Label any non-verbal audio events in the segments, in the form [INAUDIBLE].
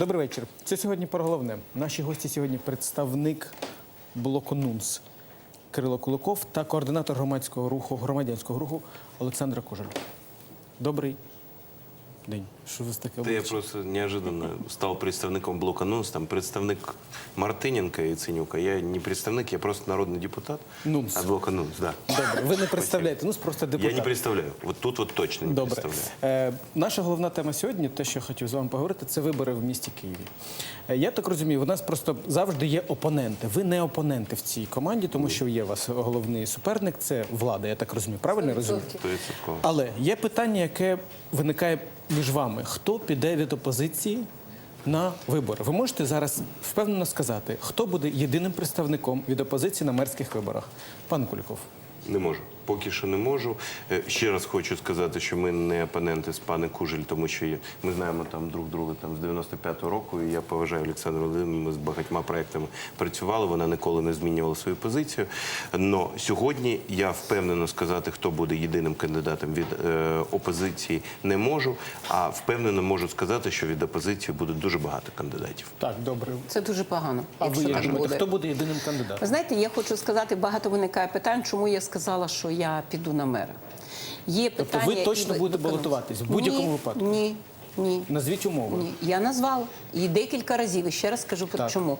Добрий вечір. Це сьогодні про головне. Наші гості сьогодні представник блоку НУНС Кирило Куликов та координатор громадського руху, громадянського руху Олександра Кожель. Добрий день. Що ви таке Та я просто неожиданно став представником блока НУНС, там представник Мартиненка і Ценюка. Я не представник, я просто народний депутат НУНС. от блока НУНС. Да. Добре, ви не представляєте, ну просто депутат. Я не представляю. Вот тут вот точно не Добре. представляю. Е, наша головна тема сьогодні, те, що я хотів з вами поговорити, це вибори в місті Києві. Е, я так розумію, у нас просто завжди є опоненти. Ви не опоненти в цій команді, тому що є у вас головний суперник, це влада, я так розумію. Правильно я розумію? Стовідсотково. Але є питання, яке виникає між вами: хто піде від опозиції на вибори? Ви можете зараз впевнено сказати, хто буде єдиним представником від опозиції на мерських виборах? Пан Куліков. Не можу. Поки що не можу. Е, Ще раз хочу сказати, що ми не опоненти з пане Кужель, тому що ми знаємо там друг друга там з 95-го року. І я поважаю Олександру Володимирівну. Ми з багатьма проектами працювали. Вона ніколи не змінювала свою позицію. Но сьогодні я впевнено сказати, хто буде єдиним кандидатом від е, опозиції, не можу. А впевнено можу сказати, що від опозиції буде дуже багато кандидатів. Так, добре. Це дуже погано. А ви якщо так думаєте, буде. хто буде єдиним Ви кандидатом? знаєте, я хочу сказати, багато виникає питань, чому я сказала, що я піду на мера. Є Тобто питання, ви точно і будете балотуватись в будь-якому випадку? Ні, ні. Назвіть умови. Ні, я назвала і декілька разів. І ще раз скажу про Так. чому.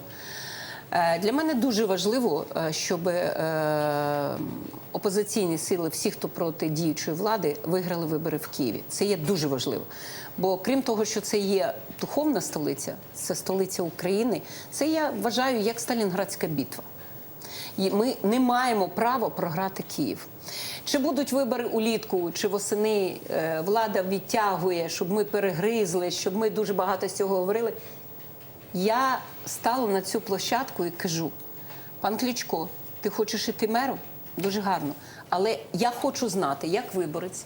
Е, Для мене дуже важливо, е, щоб е, опозиційні сили, всі, хто проти діючої влади, виграли вибори в Києві. Це є дуже важливо. Бо крім того, що це є духовна столиця, це столиця України. Це я вважаю як Сталінградська битва. І Ми не маємо права програти Київ. Чи будуть вибори улітку, чи восени е, влада відтягує, щоб ми перегризли, щоб ми дуже багато з цього говорили. Я стала на цю площадку і кажу: пан Кличко, ти хочеш іти мером? Дуже гарно. Але я хочу знати, як виборець,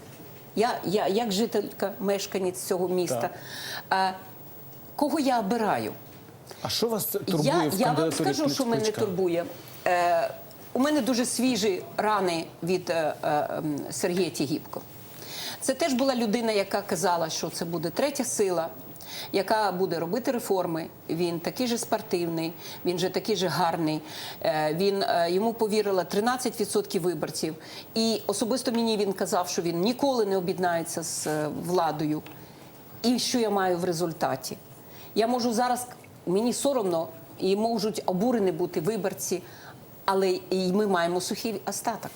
я, я як жителька, мешканець цього міста, е, кого я обираю. А що вас турбує Я, в я вам скажу, що мене турбує. Е, у мене дуже свіжі рани від е, е, Сергія Тігіпко. Це теж була людина, яка казала, що це буде третя сила, яка буде робити реформи. Він такий же спортивний, він же такий же гарний. Він йому повірила 13% виборців. І особисто мені він казав, що він ніколи не об'єднається з владою. І що я маю в результаті? Я можу зараз, мені соромно, і можуть обурені бути виборці, але і ми маємо сухий остаток.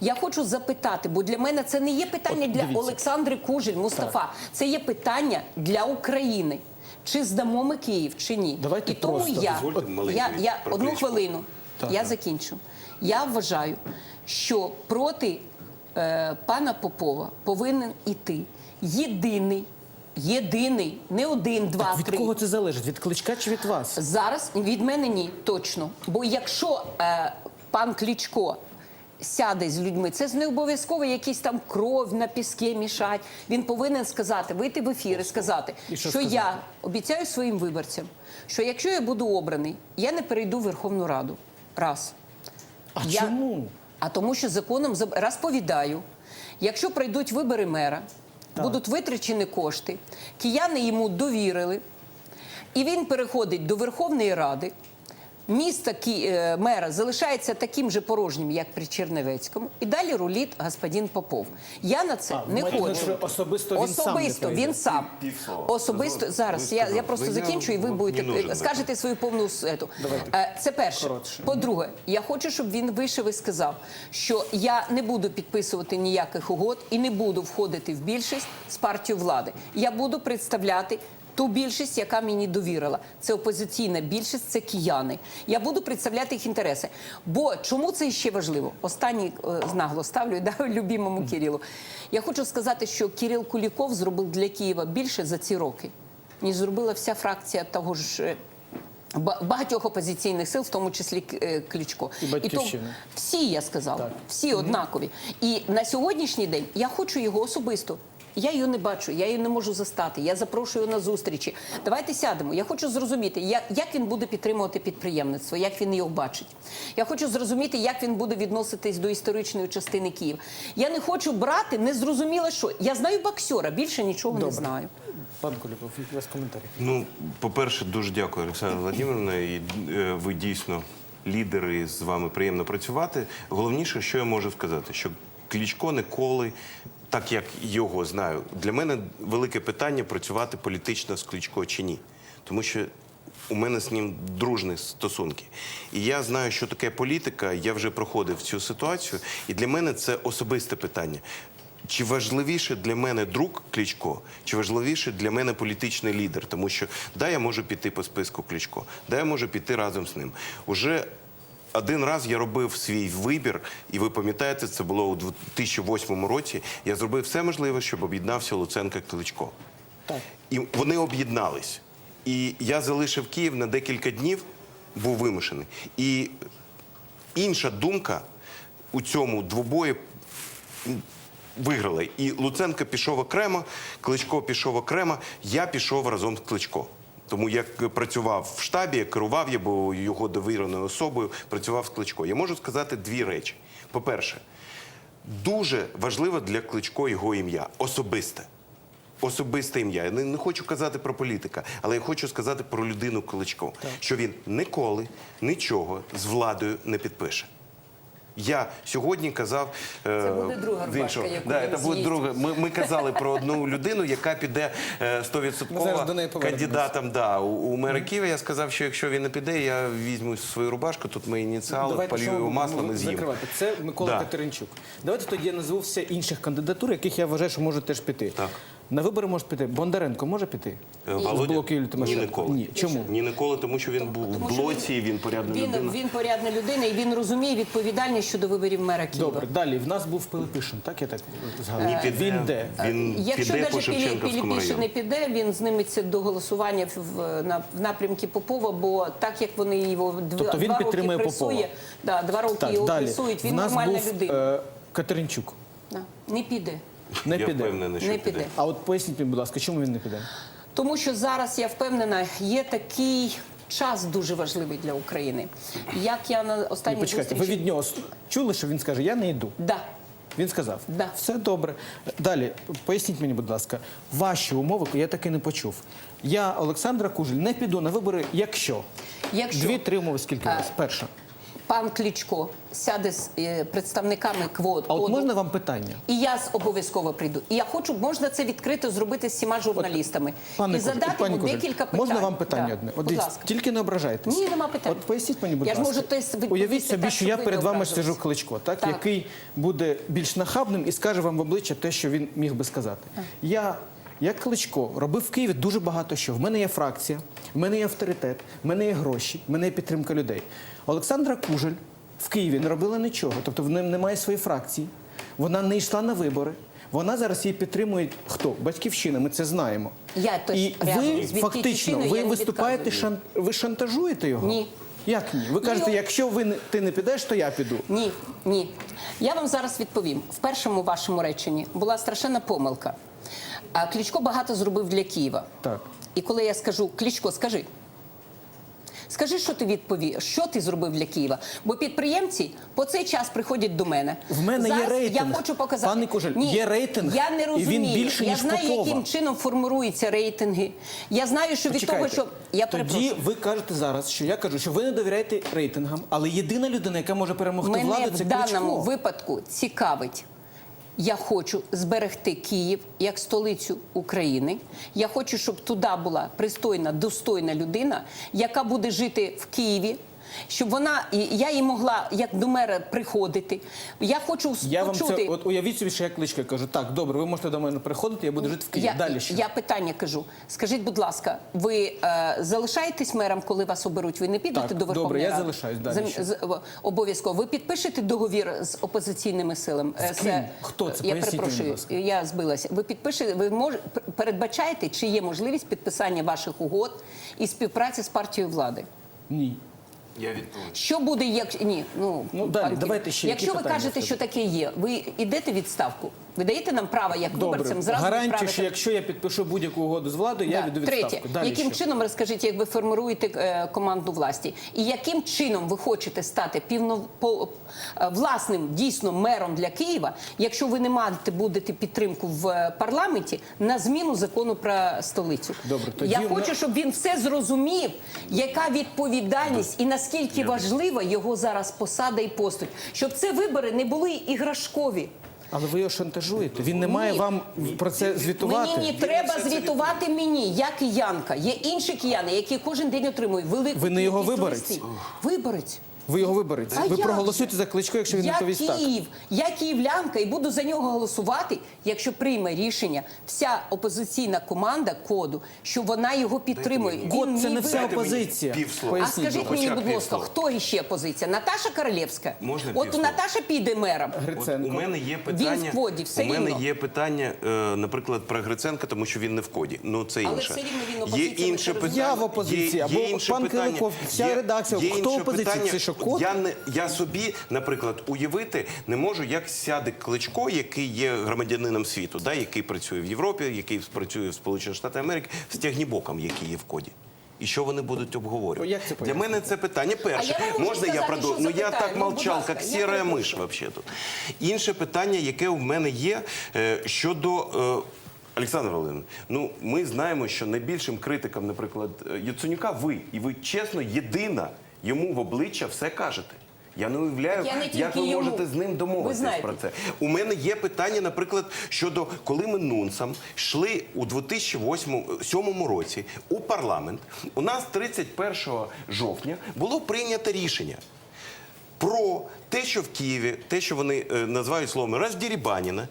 Я хочу запитати, бо для мене це не є питання От для. Олександри Кужель, Мустафа. Це є питання для України. Чи здамо ми Київ, чи ні? Давайте і тому просто. я, я, я одну хвилину. Так, я так. закінчу. Я вважаю, що проти е, пана Попова повинен іти єдиний, єдиний, не один, два, Так від три. кого це залежить? Від кличка чи від вас? Зараз від мене ні, точно. Бо якщо е, пан Кличко сяде з людьми, це ж не обов'язково якісь там кров на піске мішать. Він повинен сказати, вийти в ефір і сказати, І що що, сказати? я обіцяю своїм виборцям, що якщо я буду обраний, я не перейду в Верховну Раду. Раз. А Я- чому? А тому, що законом розповідаю, якщо пройдуть вибори мера, будуть витрачені кошти, кияни йому довірили, і він переходить до Верховної Ради. Місто Ки- е, мера залишається таким же порожнім, як при Черневецькому, і далі руліт господин Попов. Я на це А, не хочу. що особисто він Особисто прийде? він сам. Особисто зараз. Я, я просто Ви закінчу, і ви будете скажете свою повну сету. Е, Це перше. Коротше. По-друге, я хочу, щоб він вийшов і сказав, що я не буду підписувати ніяких угод і не буду входити в більшість з партією влади. Я буду представляти. Ту більшість, яка мені довірила, це опозиційна більшість, це кияни. Я буду представляти їх інтереси. Бо чому це ще важливо? Останній е, нагло ставлю [LAUGHS] да, любимому Кирилу. Я хочу сказати, що Кирил Куліков зробив для Києва більше за ці роки, ніж зробила вся фракція того ж е, багатьох опозиційних сил, в тому числі е, Кличко. І «Батьківщини». всі я сказала, Так. всі однакові. І на сьогоднішній день я хочу його особисто. Я її не бачу, я її не можу застати. Я запрошую на зустрічі. Давайте сядемо. Я хочу зрозуміти, як, він буде підтримувати підприємництво, як він його бачить. Я хочу зрозуміти, як він буде відноситись до історичної частини Києва. Я не хочу брати незрозуміло що. Я знаю боксера, більше нічого не знаю. Пан Куліков, у вас коментарі. Ну, по-перше, дуже дякую, Олександра Владимировна. І е, ви дійсно лідери, з вами приємно працювати. Головніше, що я можу сказати, що Клічко ніколи, так як його знаю, для мене велике питання працювати політично з Кличко чи ні. Тому що у мене з ним дружні стосунки. І я знаю, що таке політика. Я вже проходив цю ситуацію, і для мене це особисте питання. Чи важливіше для мене друг Кличко, чи важливіше для мене політичний лідер? Тому що да, я можу піти по списку Кличко, да, я можу піти разом з ним. Уже один раз я робив свій вибір, і ви пам'ятаєте, це було у 2008 році. Я зробив все можливе, щоб об'єднався Луценко Кличко. Так. І вони об'єднались. І я залишив Київ на декілька днів, був вимушений. І інша думка у цьому двобої виграла. І Луценко пішов окремо, Кличко пішов окремо, я пішов разом з Кличко. Тому я працював в штабі, я керував, я був його довіреною особою, працював з Кличко. Я можу сказати дві речі. По-перше, дуже важливо для Кличко його ім'я особисте. Особисте ім'я. Я не, не хочу казати про політика, але я хочу сказати про людину Кличко, що він ніколи нічого з владою не підпише. Я сьогодні казав е, Це буде друга рубашка, яку да, це буде друга. Ми, ми казали про одну людину, яка піде е, Ми 100% кандидатом да, у, у мера Києва. Я сказав, що якщо він не піде, я візьму свою рубашку, тут мої ініціали, що його маслом і з'їм. закривати. Це Микола Да. Катеринчук. Давайте тоді я назву все інших кандидатур, яких я вважаю, що можуть теж піти. Так. На вибори може піти. Бондаренко може піти? Е, З Володя? Юлії Ні, ніколи. Ні. Чому? Ні, ніколи, тому що він був в блоці, він порядна Він, людина. він порядна людина і він розуміє відповідальність щодо виборів мера Києва. Добре, далі. В нас був Пилипишин, так я так згадую. Ні, піде. Він де? Він Якщо піде по Шевченківському Піліпішин не піде, він зніметься до голосування в, на, в напрямки Попова, бо так як вони його два, Тобто він два підтримує роки Попова? пресує, да, два роки Так, його далі. пресують, В він нас нормальна був людина. е, Катеринчук. Да. Не піде. Не я піде. впевнений, що Не піде. піде. А от поясніть мені, будь ласка, чому він не піде? Тому що зараз я впевнена, є такий час дуже важливий для України. Як я на Ні, останній почекайте, ви зустрічі... від нього с- чули, що він скаже, я не йду. Да. Він сказав, Да. все добре. Далі, поясніть мені, будь ласка, ваші умови я таки не почув. Я, Олександра Кужель, не піду на вибори, якщо. Якщо Дві-три умови, скільки у вас? Перша. Пан Кличко сяде з е, представниками квот, А от можна вам питання? і я обов'язково прийду. І я хочу, можна це відкрито зробити з всіма журналістами. Пане і задати йому декілька питань. Можна вам питання Да. одне? От Будь ласка. тільки не ображайтесь. Ні, нема питань. От поясніть мені, будь Я ласка. можу Уявіть собі, так, що я перед вами сижу кличко, так? Так. який буде більш нахабним і скаже вам в обличчя те, що він міг би сказати. Я. Як Кличко робив в Києві дуже багато що. В мене є фракція, в мене є авторитет, в мене є гроші, в мене є підтримка людей. Олександра Кужель в Києві не робила нічого, тобто в неї немає своєї фракції. Вона не йшла на вибори. Вона зараз її підтримує хто? Батьківщина, ми це знаємо. Я теж І ви фактично ви виступаєте, шан... ви шантажуєте його? Ні. Як ні? Ви кажете, Ну, якщо ви не- ти не підеш, то я піду. Ні, ні. Я вам зараз відповім. В першому вашому реченні була страшенна помилка. А Кличко багато зробив для Києва. Так. І коли я скажу, Кличко, скажи. Скажи, що ти відповів, що ти зробив для Києва? Бо підприємці по цей час приходять до мене. В мене є Зараз рейтинг. Я хочу показати. Пане Кужель, Ні, є рейтинг, Я не і він розумію. більше, я ніж знаю, Попова. яким чином формуються рейтинги. Я знаю, що від того, що я Тоді перепрошую. ви кажете зараз, що я кажу, що ви не довіряєте рейтингам, але єдина людина, яка може перемогти Мене владу, в даному Кличко. випадку цікавить. Я хочу зберегти Київ як столицю України. Я хочу, щоб туди була пристойна, достойна людина, яка буде жити в Києві. Щоб вона і я їй могла як до мера приходити. Я хочу Я вам почути. це от уявіть собі, що я кличко я кажу, так, добре, ви можете до мене приходити, я буду жити в Києві. Я, Далі що? я питання кажу. Скажіть, будь ласка, ви е, залишаєтесь мером, коли вас оберуть? Ви не підете Так, до Верховної добре, я залишаюсь. Далі з- обов'язково. Ви підпишете договір з опозиційними силами? Е, З ким? Хто це? Я перепрошую, будь ласка. я збилася. Ви підпишете, ви мож, передбачаєте, чи є можливість підписання ваших угод і співпраці з партією влади? Ні. Я відповім. Що буде, як ні? Ну, Ну, далі, пан давайте ще які Якщо ви питання кажете, в що таке є, ви йдете відставку? Ви даєте нам право як Добре. виборцям зразу Гарантію, відправити? що якщо я підпишу будь-яку угоду з владою, я Да. віду Третє. Далі яким що? чином розкажіть, як ви формируєте е, команду власті, і яким чином ви хочете стати півно по, е, власним дійсно мером для Києва, якщо ви не маєте будете підтримку в е, парламенті на зміну закону про столицю? Добре, тоді я хочу, щоб він все зрозумів, яка відповідальність і наскільки важлива його зараз посада і постать, щоб це вибори не були іграшкові. Але ви його шантажуєте. Він не має Ні. вам про це звітувати. Мені не треба звітувати мені, я киянка. Є інші кияни, які кожен день отримують велику Ви не його кількість виборець? листів. Виборець. Ви його виберете. А ви як проголосуєте за кличко, якщо він я відповість так. Київ, я київлянка і буду за нього голосувати, якщо прийме рішення вся опозиційна команда коду, що вона його підтримує. Він Код це мій не вся. Опозиція. півслова. А Поясніть, скажіть мені, будь ласка, хто іще опозиція? Наташа Королевська? Можна От півслова? Наташа піде мером. От Гриценко. у мене є питання. в коді, все у мене рівно. є питання, е, наприклад, про Гриценка, тому що він не в коді. Ну це Але інше. все рівно він є опозиція, ви інше питання. Я в опозиції, є, або є інше пан питання. Киликов, вся редакція. Є Хто опозиція? Це що, код? Я не я собі, наприклад, уявити не можу, як сяде кличко, який є громадянином світу, да, який працює в Європі, який працює в Сполучених Штатах Америки, з тягнібоком, який є в коді. І що вони будуть обговорювати? Як це Для мене це питання перше. А я Можна я сказати, продовжу? Ну я так Ну, будь молчав, як сіра миш вообще тут. Інше питання, яке в мене є е, щодо. е, Олександр Володимирович, ну ми знаємо, що найбільшим критиком, наприклад, е, Яценюка ви, і ви чесно єдина йому в обличчя все кажете. Я не уявляю, я не як ви йому. можете з ним домовитися про це. У мене є питання, наприклад, щодо коли ми нунсом йшли у 2008-2007 році у парламент. У нас 31 жовтня було прийнято рішення про те, що в Києві, те, що вони е, називають словом роздірібаніна,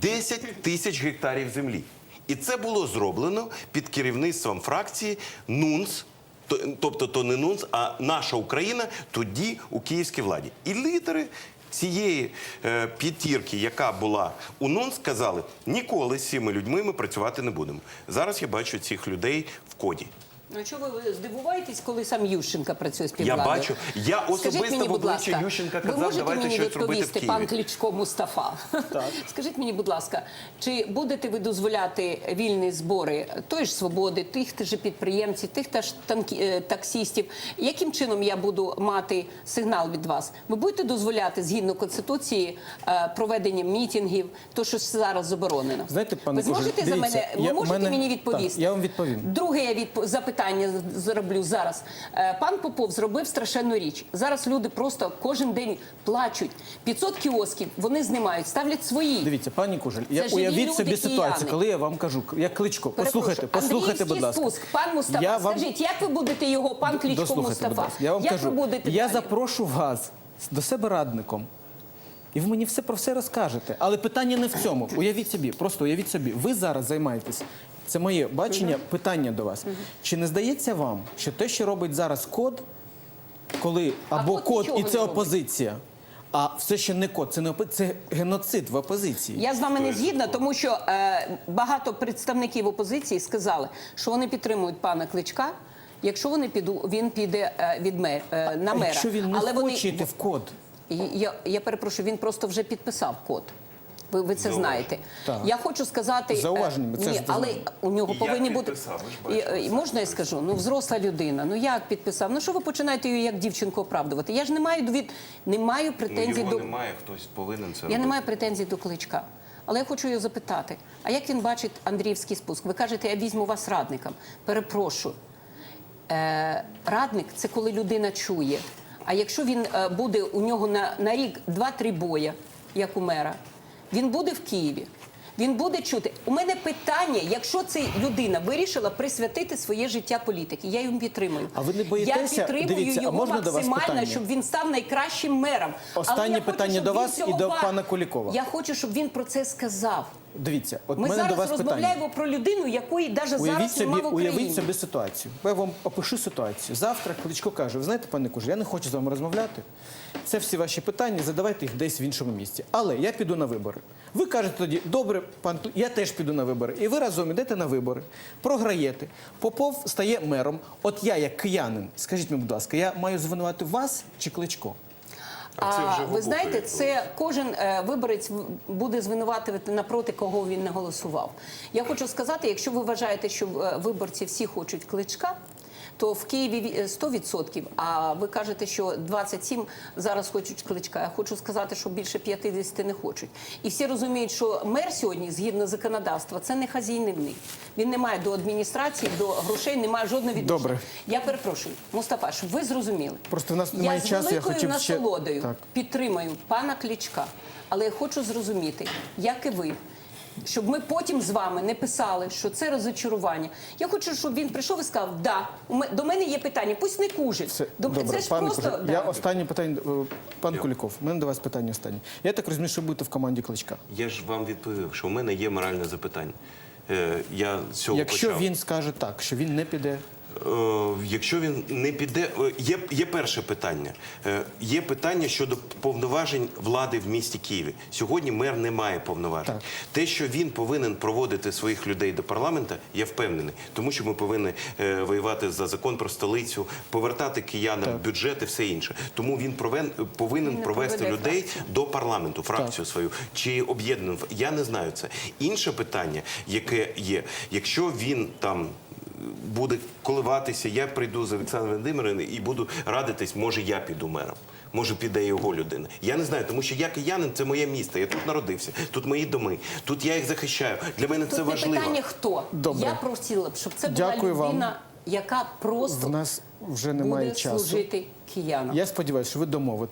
10 тисяч гектарів землі. І це було зроблено під керівництвом фракції НУНС. То- Тобто то не НУНС, а наша Україна тоді у київській владі. І лідери цієї е, п'ятірки, яка була у НУНС, сказали, ніколи з цими людьми ми працювати не будемо. Зараз я бачу цих людей в коді. Ну чого ви здивуваєтесь, коли сам Ющенка працює з Я бачу, я особисто мені, в будь обличчя ласка, Ющенка ви казав, можете давайте мені щось робити в відповісти, Києві. пан Кличко Мустафа? [LAUGHS] Скажіть мені, будь ласка, чи будете ви дозволяти вільні збори тої ж свободи, тих ж підприємців, тих та ж танкі- е, таксістів? Яким чином я буду мати сигнал від вас? Ви будете дозволяти згідно конституції е, проведення мітингів, то що зараз заборонено? Знаєте, пане ви зможете за дивіться, мене? Ви я- можете мене- мені відповісти? так, я вам відповім. Друге я відп... запитання зроблю зараз. Е, Пан Попов зробив страшенну річ. Зараз люди просто кожен день плачуть. 500 кіосків вони знімають, ставлять свої. Дивіться, пані Кужель, я уявіть собі ситуацію, коли я вам кажу, як кличко, послухайте, послухайте, будь ласка. спуск. Пан Мустафа, Я вам- скажіть, як ви будете його, пан Кличко Мустафа? Я вам як кажу, ви будете я далі? запрошу вас до себе радником. І ви мені все про все розкажете. Але питання не в цьому. Уявіть собі, просто уявіть собі, ви зараз займаєтесь. Це моє бачення, питання до вас. Чи не здається вам, що те, що робить зараз код, коли або код код нічого і не це робить. опозиція, а все ще не код, це не опо- це геноцид в опозиції. Я з вами не згідна, тому що е, багато представників опозиції сказали, що вони підтримують пана Кличка. Якщо вони піду, він піде е, від мер, е, на А мера. якщо він не Але вони хоче йти в код, І Я, я перепрошую, він просто вже підписав код. Ви, ви це знаєте. Так. Я хочу сказати, е, це ні, ж але у нього І повинні бути підписав? Ви ж І, бачите, е, можна я скажу? Ну, взросла людина. Ну як підписав? Ну що ви починаєте її як дівчинку оправдувати? Я ж не маю від не маю Ну, претензій його до немає, хтось повинен це я робити. не маю претензій до кличка. Але я хочу його запитати: а як він бачить Андріївський спуск? Ви кажете, я візьму вас радником. Перепрошую. Е, радник це коли людина чує. А якщо він е, буде у нього на, на рік два-три боя, як у мера, він буде в Києві. Він буде чути. У мене питання, якщо ця людина вирішила присвятити своє життя політики, я його підтримую. А ви не боїтеся? Я підтримую Дивіться, його можна максимально, щоб він став найкращим мером. Останнє Але я хочу, питання до вас і до пана Кулікова. Я хочу, щоб він про це сказав. Дивіться, от Ми мене зараз до вас питання. розмовляємо про людину, якої навіть Уявіть зараз собі, немає в Україні. уявіть собі ситуацію. Я вам опишу ситуацію. Завтра Кличко каже: ви знаєте, пане Кужель, я не хочу з вами розмовляти. Це всі ваші питання, задавайте їх десь в іншому місці. Але я піду на вибори. Ви кажете тоді, добре, пан я теж піду на вибори. І ви разом йдете на вибори, програєте. Попов стає мером. От я, як киянин, скажіть мені, будь ласка, я маю звинувати вас чи кличко? А це вже ви знаєте, це кожен е, виборець буде звинуватити напроти кого він не голосував. Я хочу сказати, якщо ви вважаєте, що е, виборці всі хочуть кличка. То в Києві ві- е, 100%, а ви кажете, що 27 зараз хочуть кличка. Я хочу сказати, що більше 50 не хочуть. І всі розуміють, що мер сьогодні, згідно законодавства, це не хазійнивник. Він не має до адміністрації, до грошей, не має жодного відношення. Добре. Я перепрошую, Мустафа, щоб ви зрозуміли. Просто в нас немає я часу, я великою хотів ще- насолодою підтримаю пана Клічка, але я хочу зрозуміти, як і ви. Щоб ми потім з вами не писали, що це розочарування. Я хочу, щоб він прийшов і сказав: да, до мене є питання, пусть не кужить. Це, До- добре, це ж пане просто Кужель, да. я останнє питання. е, Пан Куліков, у мене до вас питання останнє. Я так розумію, що будете в команді кличка. Я ж вам відповів, що у мене є моральне запитання. Е, Я з цього Якщо почав. він скаже так, що він не піде. Е, Якщо він не піде, е, є, є перше питання. Е, Є питання щодо повноважень влади в місті Києві. Сьогодні мер не має повноважень. Так. Те, що він повинен проводити своїх людей до парламенту, я впевнений, тому що ми повинні е, воювати за закон про столицю, повертати киянам бюджет і все інше. Тому він провен, повинен не провести людей фракцію. до парламенту, фракцію свою чи об'єднану. Я не знаю це. Інше питання, яке є, якщо він там буде коливатися, я прийду з Олександром Володимиром і буду радитись, може я піду мером. Може, піде його людина. Я не знаю, тому що я киянин, це моє місто. Я тут народився, тут мої доми, тут я їх захищаю. Для мене Тут це не важливо. питання хто. Добре. Я просила б, щоб це Дякую була вам. людина, яка просто В нас вже немає буде часу. служити киянам. Я сподіваюся, що ви домовитесь.